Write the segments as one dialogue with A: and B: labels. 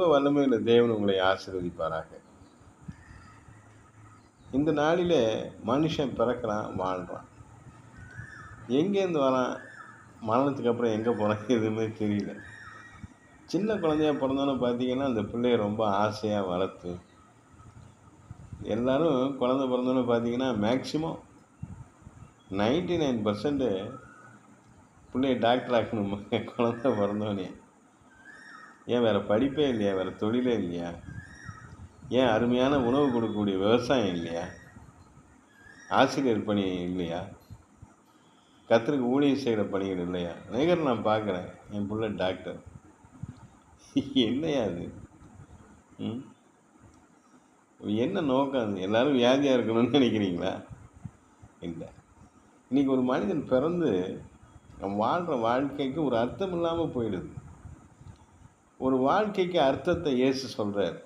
A: சர்வ வல்லமையுள்ள தேவன் உங்களை ஆசீர்வதிப்பாராக. இந்த நாளில் மனுஷன் பிறக்கிறான் வாழ்கிறான் எங்கேருந்து வரான்? மரணத்துக்கு அப்புறம் எங்கே போகிறான் எதுவுமே தெரியல. சின்ன குழந்தையா பிறந்தோன்னு பார்த்தீங்கன்னா அந்த பிள்ளைய ரொம்ப ஆசையாக வளர்த்து எல்லோரும் குழந்தை பிறந்தோன்னு பார்த்தீங்கன்னா மேக்சிமம் நைன்டி நைன் பர்சன்ட்டு பிள்ளைய டாக்டர் ஆக்கணும்? குழந்தை பிறந்தோன்னே. ஏன் வேறு படிப்பே இல்லையா? வேறு தொழிலே இல்லையா? ஏன் அருமையான உணவு கொடுக்கக்கூடிய விவசாயம் இல்லையா? ஆசிரியர் பணி இல்லையா? கத்திரிக்கு ஊழியம் செய்கிற பணிகள் இல்லையா? நிகர் நான் பார்க்குறேன். என் பிள்ளை டாக்டர். என்னையா அது? ம்? என்ன நோக்கம் அது? எல்லாரும் வியாதியாக இருக்கணும்னு நினைக்கிறீங்களா? இல்லை. இன்றைக்கி ஒரு மனிதன் பிறந்து வாழ்கிற வாழ்க்கைக்கு ஒரு அர்த்தம் இல்லாமல் போயிடுது. ஒரு வாழ்க்கைக்கு அர்த்தத்தை இயேசு சொல்கிறார்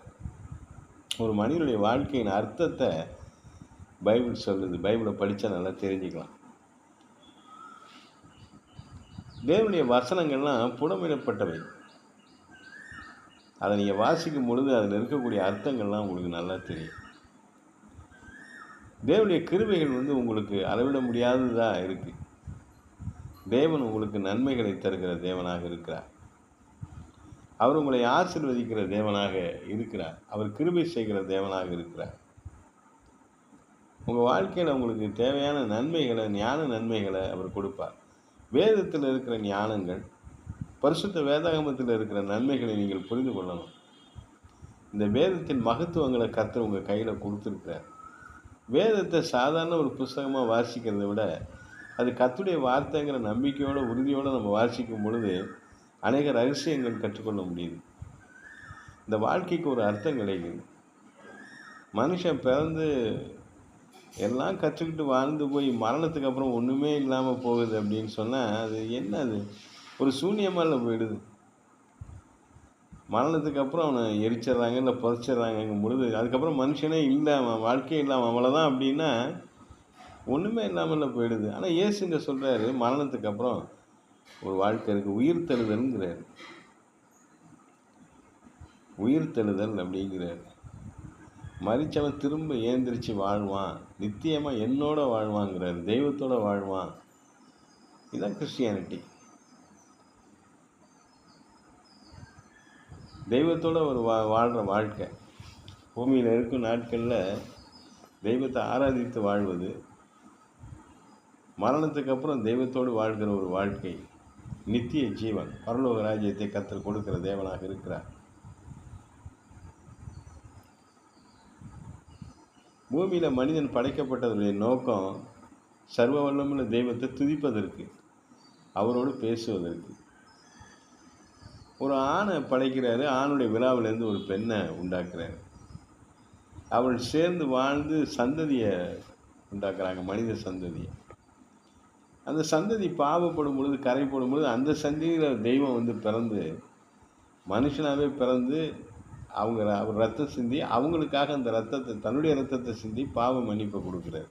A: ஒரு மனிதனுடைய வாழ்க்கையின் அர்த்தத்தை பைபிள் சொல்லுது. பைபிளை படித்தா நல்லா தெரிஞ்சுக்கலாம். தேவனுடைய வசனங்கள்லாம் புடமிடப்பட்டவை அதை நீங்கள் வாசிக்கும் பொழுது அதில் இருக்கக்கூடிய அர்த்தங்கள்லாம் உங்களுக்கு நல்லா தெரியும். தேவனுடைய கிருவைகள் வந்து உங்களுக்கு அளவிட முடியாததாக இருக்குது தேவன் உங்களுக்கு நன்மைகளை தருகிற தேவனாக இருக்கிறார். அவர் உங்களை ஆசிர்வதிக்கிற தேவனாக இருக்கிறார். அவர் கிருபை செய்கிற தேவனாக இருக்கிறார். உங்கள் வாழ்க்கையில் உங்களுக்கு தேவையான நன்மைகளை ஞான நன்மைகளை அவர் கொடுப்பார். வேதத்தில் இருக்கிற ஞானங்கள் பரிசுத்த வேதாகமத்தில் இருக்கிற நன்மைகளை நீங்கள் புரிந்து கொள்ளணும். இந்த வேதத்தின் மகத்துவங்களை கற்று உங்கள் கையில் கொடுத்துருக்கிறார். வேதத்தை சாதாரண ஒரு புஸ்தகமாக வாசிக்கிறத விட அது கத்துடைய வார்த்தைங்கிற நம்பிக்கையோடு உறுதியோடு நம்ம வாசிக்கும் பொழுது அநேக ரகசியங்கள் கற்றுக்கொள்ள முடியுது. இந்த வாழ்க்கைக்கு ஒரு அர்த்தம் கிடைக்குது. மனுஷன் பிறந்து எல்லாம் கற்றுக்கிட்டு வாழ்ந்து போய் மரணத்துக்கு அப்புறம் ஒன்றுமே இல்லாமல் போகுது அப்படின்னு சொன்னால் அது என்ன அது ஒரு சூன்யமாக போயிடுது. மரணத்துக்கு அப்புறம் அவனை எரிச்சிட்றாங்க இல்லை புதைச்சிடுறாங்கங்கும் பொழுது அதுக்கப்புறம் மனுஷனே இல்லை அவன் வாழ்க்கையே இல்லாமல் அவ்வளோதான் அப்படின்னா ஒன்றுமே இல்லாமல் போயிடுது. ஆனால் இயேசுங்க சொல்கிறாரு மரணத்துக்கு அப்புறம் ஒரு வாழ்க்கை இருக்குது உயிர் தெழுதல்ங்கிறார். உயிர் தெழுதல் அப்படிங்கிறார். மறிச்சவன் திரும்ப ஏந்திரிச்சு வாழ்வான். நித்தியமாக என்னோட வாழ்வாங்கிறார். தெய்வத்தோட வாழ்வான். இதுதான் கிறிஸ்டியானிட்டி. தெய்வத்தோட ஒரு வா வாழ்கிற வாழ்க்கை. பூமியில் இருக்கும் நாட்களில் தெய்வத்தை ஆராதித்து வாழ்வது மரணத்துக்கு அப்புறம் தெய்வத்தோடு வாழ்கிற ஒரு வாழ்க்கை. நித்திய ஜீவன் பரலோக ராஜ்யத்தை கத்தர் கொடுக்கிற தேவனாக இருக்கிறார். பூமியில் மனிதன் படைக்கப்பட்டதுடைய நோக்கம் சர்வ வல்லமுள்ள தெய்வத்தை துதிப்பதற்கு அவரோடு பேசுவதற்கு. ஒரு ஆணை படைக்கிறாரு ஆணுடைய விழாவிலேருந்து ஒரு பெண்ணை உண்டாக்குறாரு. அவள் சேர்ந்து வாழ்ந்து சந்ததியை உண்டாக்குறாங்க மனித சந்ததியை. அந்த சந்ததி பாவப்படும் பொழுது கரைப்படும் பொழுது அந்த சந்ததியில் தெய்வம் வந்து பிறந்து மனுஷனாகவே பிறந்து அவங்க அவர் ரத்தம் சிந்தி அவங்களுக்காக அந்த ரத்தத்தை தன்னுடைய ரத்தத்தை சிந்தி பாவ மன்னிப்பை கொடுக்குறாரு.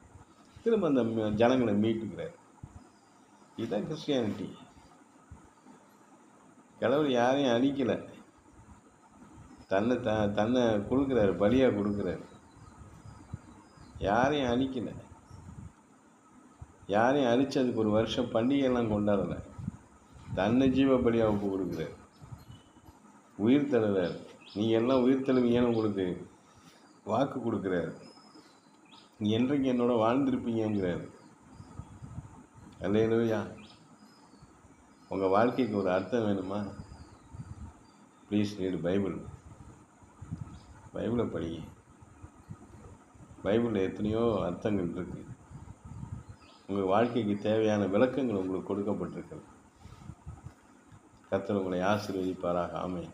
A: திரும்ப அந்த ஜனங்களை மீட்டுக்கிறார். இதுதான் கிறிஸ்டியானிட்டி. கடவுள் யாரையும் அழிக்கலை. தன்னை த தன்னை கொடுக்குறாரு பலியாக கொடுக்குறாரு. யாரையும் அழிக்கலை. யாரையும் அரித்து அதுக்கு ஒரு வருஷம் பண்டிகையெல்லாம் கொண்டாடலை. தன்னை ஜீவ பலியாக கொடுக்குறாரு உயிர் தழுறாரு நீங்கள் எல்லாம் உயிர் தழுவீங்கன்னு உங்களுக்கு வாக்கு கொடுக்குறாரு? நீ என்றைக்கு என்னோட வாழ்ந்திருப்பீங்கிறார் அல்லையா உங்கள் வாழ்க்கைக்கு ஒரு அர்த்தம் வேணுமா? ப்ளீஸ் ரீடு பைபிள் பைபிளை படிங்க. பைபிளில் எத்தனையோ அர்த்தங்கள் இருக்குது உங்கள் வாழ்க்கைக்கு தேவையான விளக்கங்கள் உங்களுக்கு கொடுக்கப்பட்டிருக்கிறது. கத்தர் உங்களை ஆசீர்வதிப்பாராக. ஆமை